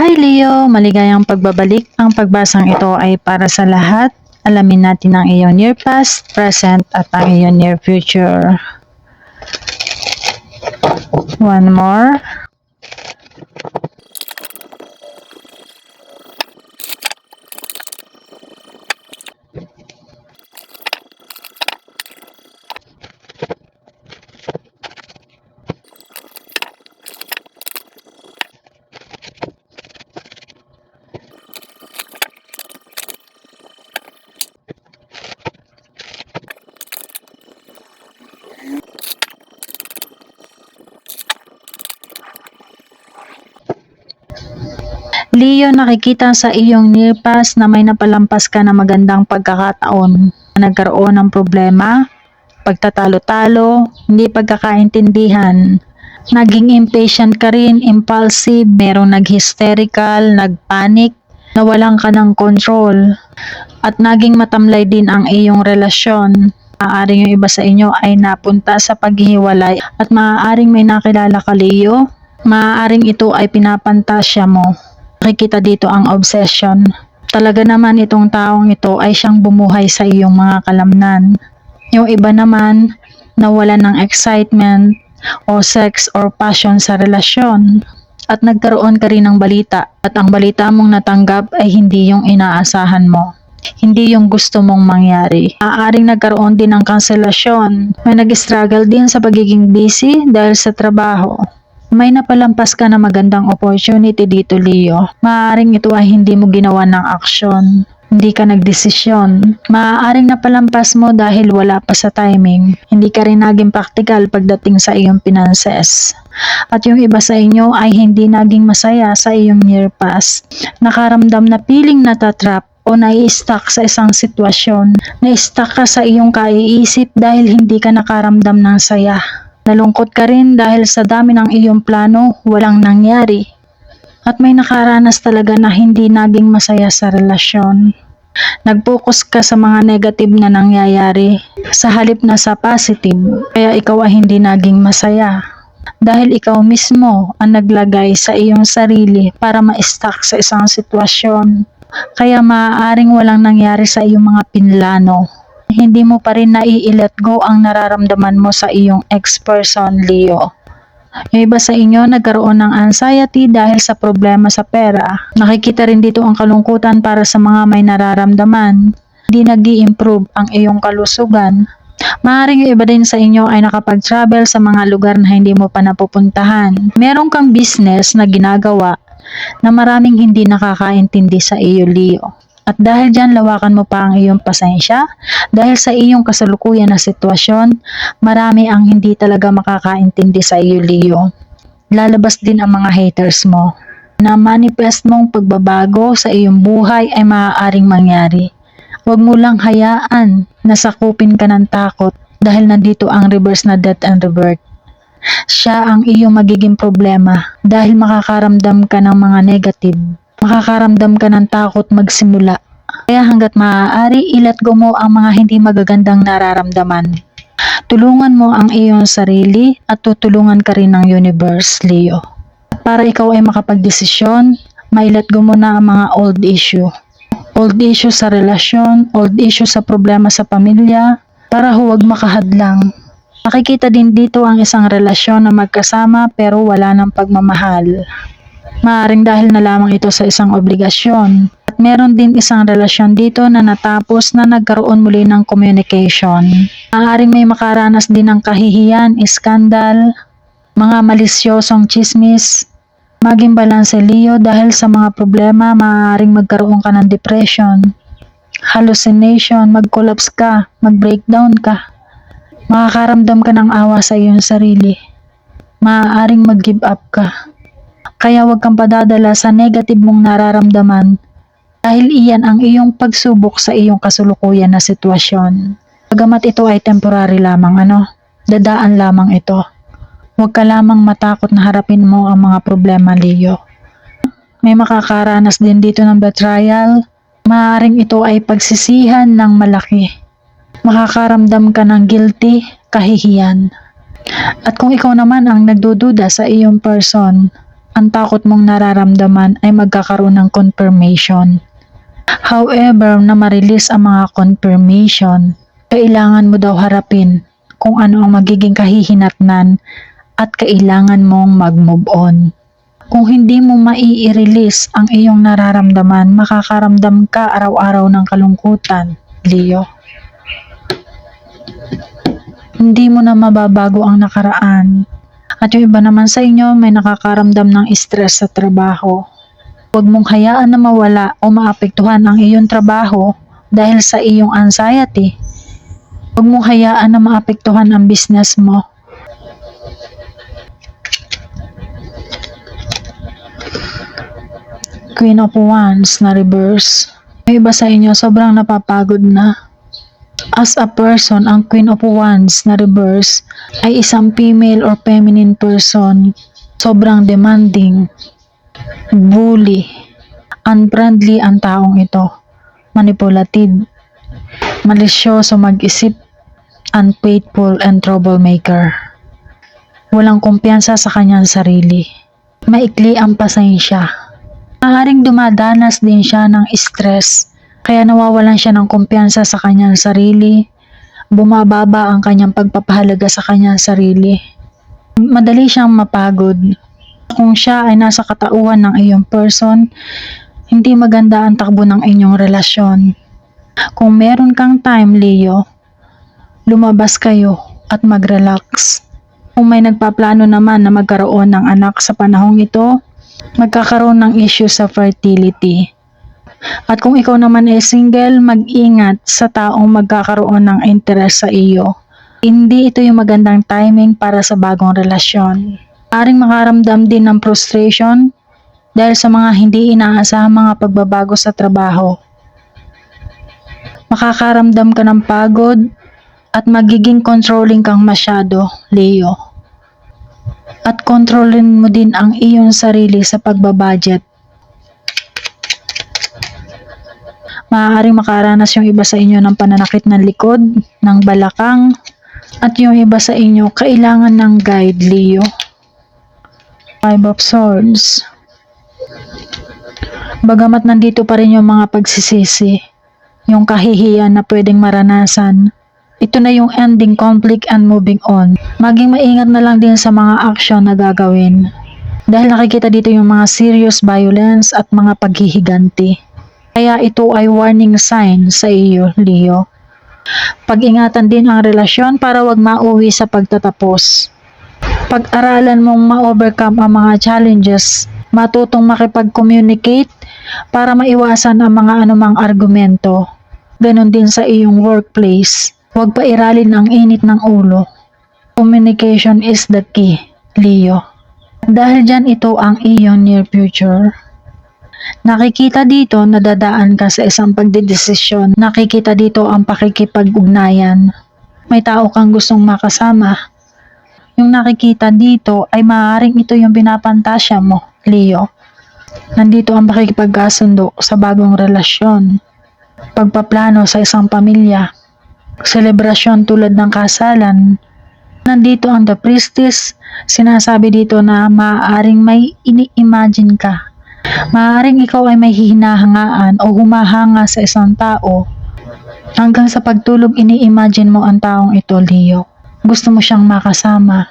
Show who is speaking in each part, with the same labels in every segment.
Speaker 1: Hi Leo, maligayang pagbabalik. Ang pagbasang ito ay para sa lahat. Alamin natin ang iyong near past, present at ang iyong near future. One more. Leo, nakikita sa iyong near past na may napalampas ka na magandang pagkakataon. Nagkaroon ng problema, pagtatalo-talo, hindi pagkakaintindihan. Naging impatient ka rin, impulsive, merong nag-hysterical, nag-panic, nawalan ka ng control. At naging matamlay din ang iyong relasyon. Maaaring yung iba sa inyo ay napunta sa paghihiwalay at maaaring may nakilala ka Leo. Maaaring ito ay pinapantasya mo. Nakikita dito ang obsession. Talaga naman itong taong ito ay siyang bumuhay sa iyong mga kalamnan. Yung iba naman, nawalan ng excitement o sex or passion sa relasyon. At nagkaroon ka rin ng balita at ang balita mong natanggap ay hindi yung inaasahan mo. Hindi yung gusto mong mangyari. Aaring nagkaroon din ng kanselasyon. May nag-struggle din sa pagiging busy dahil sa trabaho. May napalampas ka na magandang opportunity dito, Leo. Maaaring ito ay hindi mo ginawa ng aksyon. Hindi ka nagdesisyon. Maaaring napalampas mo dahil wala pa sa timing. Hindi ka rin naging practical pagdating sa iyong finances. At yung iba sa inyo ay hindi naging masaya sa iyong near past. Nakaramdam na feeling natatrap o nai-stuck sa isang sitwasyon. Na-stuck ka sa iyong kaiisip dahil hindi ka nakaramdam ng saya. Nalungkot ka rin dahil sa dami ng iyong plano, walang nangyari. At may nakaranas talaga na hindi naging masaya sa relasyon. Nag-focus ka sa mga negative na nangyayari sa halip na sa positive, kaya ikaw ay hindi naging masaya. Dahil ikaw mismo ang naglagay sa iyong sarili para ma-stuck sa isang sitwasyon. Kaya maaaring walang nangyari sa iyong mga pinlano hindi mo pa rin nai-let go ang nararamdaman mo sa iyong ex-person, Leo. Yung iba sa inyo nagkaroon ng anxiety dahil sa problema sa pera. Nakikita rin dito ang kalungkutan para sa mga may nararamdaman. Hindi nag improve ang iyong kalusugan. Maaring yung iba din sa inyo ay nakapag-travel sa mga lugar na hindi mo pa napupuntahan. Meron kang business na ginagawa na maraming hindi nakakaintindi sa iyo, Leo. At dahil dyan, lawakan mo pa ang iyong pasensya. Dahil sa iyong kasalukuyan na sitwasyon, marami ang hindi talaga makakaintindi sa iyo, Leo. Lalabas din ang mga haters mo. Na manifest mong pagbabago sa iyong buhay ay maaaring mangyari. Huwag mo lang hayaan na sakupin ka ng takot dahil nandito ang reverse na death and rebirth. Siya ang iyong magiging problema dahil makakaramdam ka ng mga negative makakaramdam ka ng takot magsimula. Kaya hanggat maaari, ilat go mo ang mga hindi magagandang nararamdaman. Tulungan mo ang iyong sarili at tutulungan ka rin ng universe, Leo. Para ikaw ay makapagdesisyon, mailat go mo na ang mga old issue. Old issue sa relasyon, old issue sa problema sa pamilya, para huwag makahadlang. Makikita din dito ang isang relasyon na magkasama pero wala ng pagmamahal. Maaring dahil na lamang ito sa isang obligasyon. At meron din isang relasyon dito na natapos na nagkaroon muli ng communication. Maaring may makaranas din ng kahihiyan, iskandal, mga malisyosong chismis, maging balanse Leo dahil sa mga problema maaaring magkaroon ka ng depression, hallucination, mag-collapse ka, mag-breakdown ka. Makakaramdam ka ng awa sa iyong sarili. Maaaring mag-give up ka. Kaya huwag kang padadala sa negative mong nararamdaman dahil iyan ang iyong pagsubok sa iyong kasulukuyan na sitwasyon. Pagamat ito ay temporary lamang ano, dadaan lamang ito. Huwag ka lamang matakot na harapin mo ang mga problema, Leo. May makakaranas din dito ng betrayal. Maaring ito ay pagsisihan ng malaki. Makakaramdam ka ng guilty, kahihiyan. At kung ikaw naman ang nagdududa sa iyong person, ang takot mong nararamdaman ay magkakaroon ng confirmation. However, na ma-release ang mga confirmation, kailangan mo daw harapin kung ano ang magiging kahihinatnan at kailangan mong mag-move on. Kung hindi mo mai-release ang iyong nararamdaman, makakaramdam ka araw-araw ng kalungkutan, Leo. Hindi mo na mababago ang nakaraan. At yung iba naman sa inyo may nakakaramdam ng stress sa trabaho. Huwag mong hayaan na mawala o maapektuhan ang iyong trabaho dahil sa iyong anxiety. Huwag mong hayaan na maapektuhan ang business mo. Queen of Wands na reverse. May iba sa inyo sobrang napapagod na. As a person, ang Queen of Wands na reverse ay isang female or feminine person. Sobrang demanding, bully, unfriendly ang taong ito, manipulative, malisyoso mag-isip, unfaithful and troublemaker. Walang kumpiyansa sa kanyang sarili. Maikli ang pasensya. Maaaring dumadanas din siya ng stress, kaya nawawalan siya ng kumpiyansa sa kanyang sarili. Bumababa ang kanyang pagpapahalaga sa kanyang sarili. Madali siyang mapagod. Kung siya ay nasa katauhan ng iyong person, hindi maganda ang takbo ng inyong relasyon. Kung meron kang time, Leo, lumabas kayo at mag-relax. Kung may nagpaplano naman na magkaroon ng anak sa panahong ito, magkakaroon ng issue sa fertility. At kung ikaw naman ay single, mag-ingat sa taong magkakaroon ng interest sa iyo. Hindi ito yung magandang timing para sa bagong relasyon. Aring makaramdam din ng frustration dahil sa mga hindi inaasahang mga pagbabago sa trabaho. Makakaramdam ka ng pagod at magiging controlling kang masyado, Leo. At kontrolin mo din ang iyong sarili sa pagbabudget. Maaaring makaranas yung iba sa inyo ng pananakit ng likod, ng balakang, at yung iba sa inyo kailangan ng guide, Leo. Five of Swords. Bagamat nandito pa rin yung mga pagsisisi, yung kahihiyan na pwedeng maranasan, ito na yung ending conflict and moving on. Maging maingat na lang din sa mga action na gagawin. Dahil nakikita dito yung mga serious violence at mga paghihiganti. Kaya ito ay warning sign sa iyo, Leo. Pag-ingatan din ang relasyon para wag mauwi sa pagtatapos. Pag-aralan mong ma-overcome ang mga challenges, matutong makipag-communicate para maiwasan ang mga anumang argumento. Ganon din sa iyong workplace. Huwag pa iralin ang init ng ulo. Communication is the key, Leo. Dahil dyan ito ang iyong near future. Nakikita dito na dadaan ka sa isang pagdidesisyon. Nakikita dito ang pakikipag-ugnayan. May tao kang gustong makasama. Yung nakikita dito ay maaaring ito yung pinapantasya mo, Leo. Nandito ang pakikipagkasundo sa bagong relasyon. Pagpaplano sa isang pamilya. Selebrasyon tulad ng kasalan. Nandito ang The Priestess. Sinasabi dito na maaaring may ini-imagine ka Maaaring ikaw ay may hinahangaan o humahanga sa isang tao. Hanggang sa pagtulog ini-imagine mo ang taong ito, Leo. Gusto mo siyang makasama.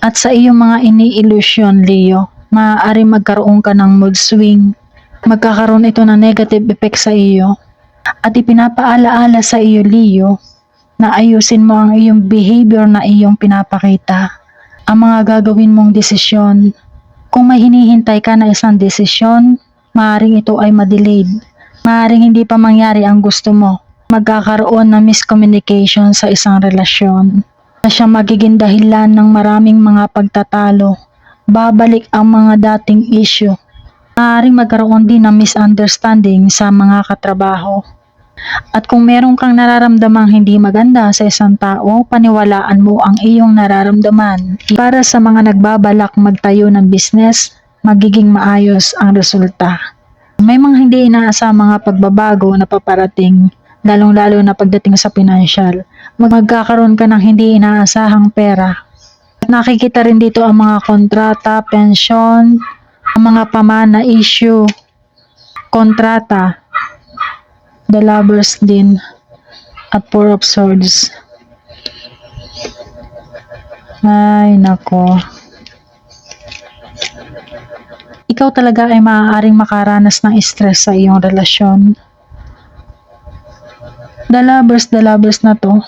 Speaker 1: At sa iyong mga ini-illusion, Leo, maaari magkaroon ka ng mood swing. Magkakaroon ito ng negative effect sa iyo. At ipinapaalaala sa iyo, Leo, na ayusin mo ang iyong behavior na iyong pinapakita. Ang mga gagawin mong desisyon kung may hinihintay ka na isang desisyon, maaaring ito ay ma-delayed. Maaaring hindi pa mangyari ang gusto mo. Magkakaroon ng miscommunication sa isang relasyon na siya magiging dahilan ng maraming mga pagtatalo. Babalik ang mga dating issue. Maaaring magkaroon din ng misunderstanding sa mga katrabaho. At kung meron kang nararamdamang hindi maganda sa isang tao, paniwalaan mo ang iyong nararamdaman. Para sa mga nagbabalak magtayo ng business, magiging maayos ang resulta. May mga hindi inaasa mga pagbabago na paparating, lalong-lalo na pagdating sa financial. Magkakaroon ka ng hindi inaasahang pera. Nakikita rin dito ang mga kontrata, pensyon, ang mga pamana issue, kontrata, the lovers din, at four of swords. Ay, nako. Ikaw talaga ay maaaring makaranas ng stress sa iyong relasyon. The lovers, the lovers na to.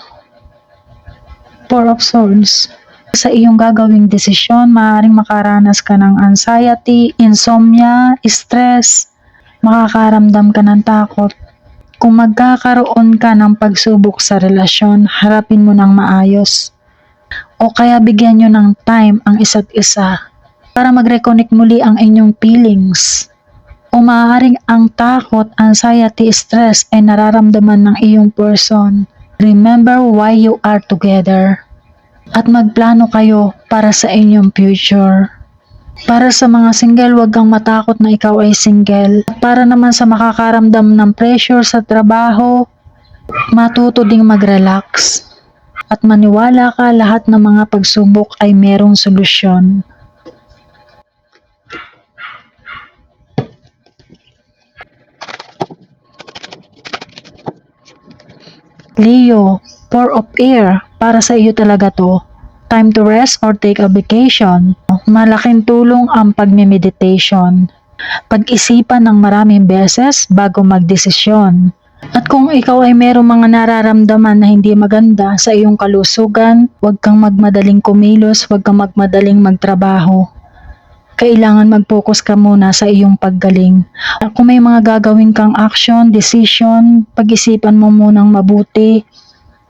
Speaker 1: Four of Swords. Sa iyong gagawing desisyon, maaaring makaranas ka ng anxiety, insomnia, stress, makakaramdam ka ng takot. Kung magkakaroon ka ng pagsubok sa relasyon, harapin mo ng maayos. O kaya bigyan nyo ng time ang isa't isa para mag-reconnect muli ang inyong feelings. O maaaring ang takot, anxiety, stress ay nararamdaman ng iyong person. Remember why you are together. At magplano kayo para sa inyong future. Para sa mga single, huwag kang matakot na ikaw ay single. Para naman sa makakaramdam ng pressure sa trabaho, matuto ding mag-relax. At maniwala ka lahat ng mga pagsubok ay merong solusyon. Leo, four of air, para sa iyo talaga to. Time to rest or take a vacation. Malaking tulong ang pagme-meditation. Pag-isipan ng maraming beses bago magdesisyon. At kung ikaw ay merong mga nararamdaman na hindi maganda sa iyong kalusugan, huwag kang magmadaling kumilos, huwag kang magmadaling magtrabaho. Kailangan mag-focus ka muna sa iyong paggaling. At kung may mga gagawin kang action, decision, pag-isipan mo munang mabuti.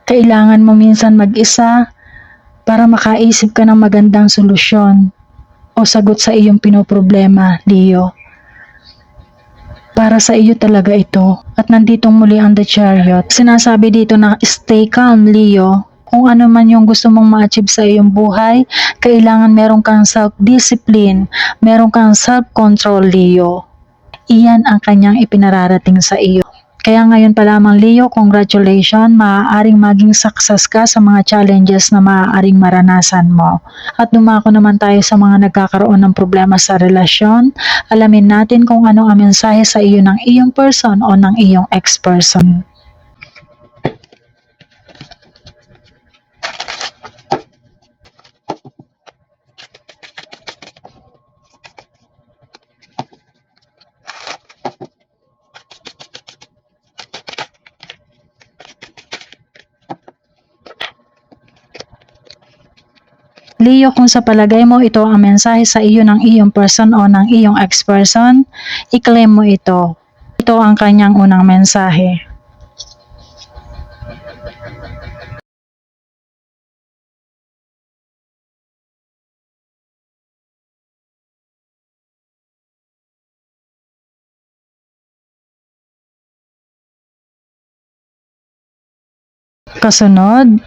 Speaker 1: Kailangan mo minsan mag-isa para makaisip ka ng magandang solusyon o sagot sa iyong pinoproblema, Leo. Para sa iyo talaga ito. At nandito muli ang The Chariot. Sinasabi dito na stay calm, Leo. Kung ano man yung gusto mong ma-achieve sa iyong buhay, kailangan meron kang self-discipline, meron kang self-control, Leo. Iyan ang kanyang ipinararating sa iyo. Kaya ngayon pa lamang Leo, congratulations, maaaring maging success ka sa mga challenges na maaaring maranasan mo. At dumako naman tayo sa mga nagkakaroon ng problema sa relasyon. Alamin natin kung ano ang mensahe sa iyo ng iyong person o ng iyong ex-person. Leo, kung sa palagay mo ito ang mensahe sa iyo ng iyong person o ng iyong ex-person, i-claim mo ito. Ito ang kanyang unang mensahe. Kasunod,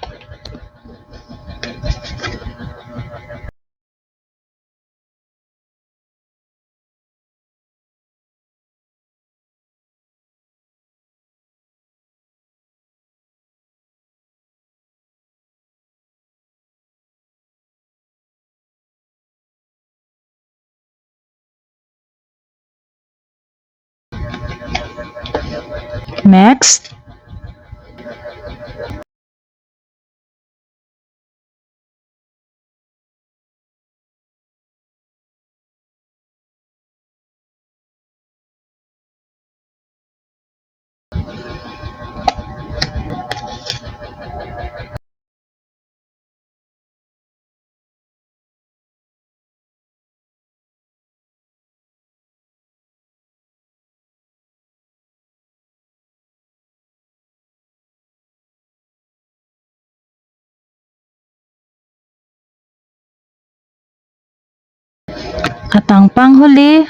Speaker 1: next. At ang panghuli,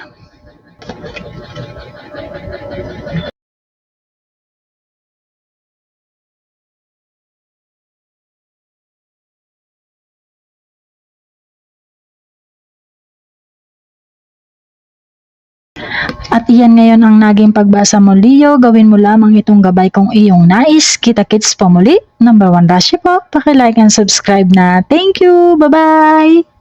Speaker 1: At iyan ngayon ang naging pagbasa mo, Leo. Gawin mo lamang itong gabay kung iyong nais. Kita-kits po muli. Number one Rashi po. Pakilike and subscribe na. Thank you. Bye-bye.